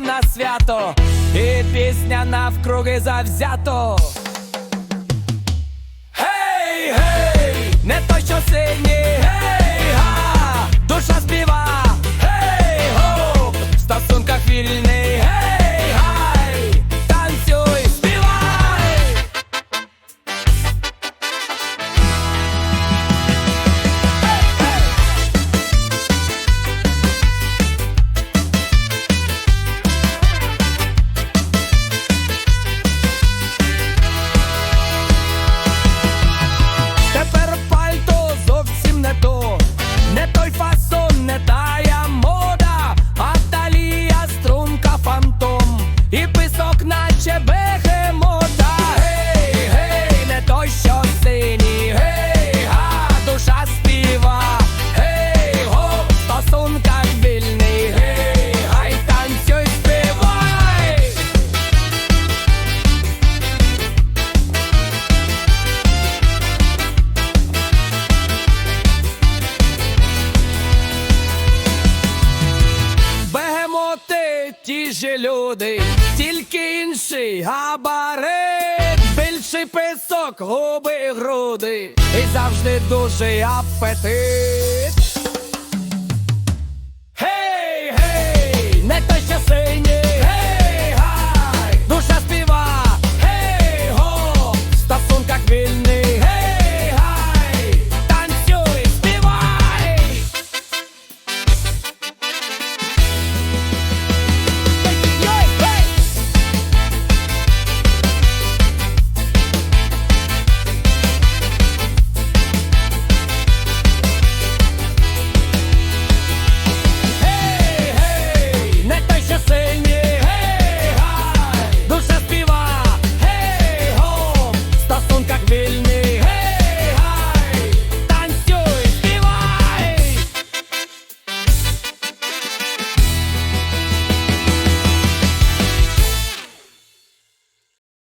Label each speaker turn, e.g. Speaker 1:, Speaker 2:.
Speaker 1: На свято, і пісня навкруги завзято. Гей, гей, не той, що синій, Ті ж люди, тільки інший габарит, більший писок, губи груди, і завжди дуже апетит.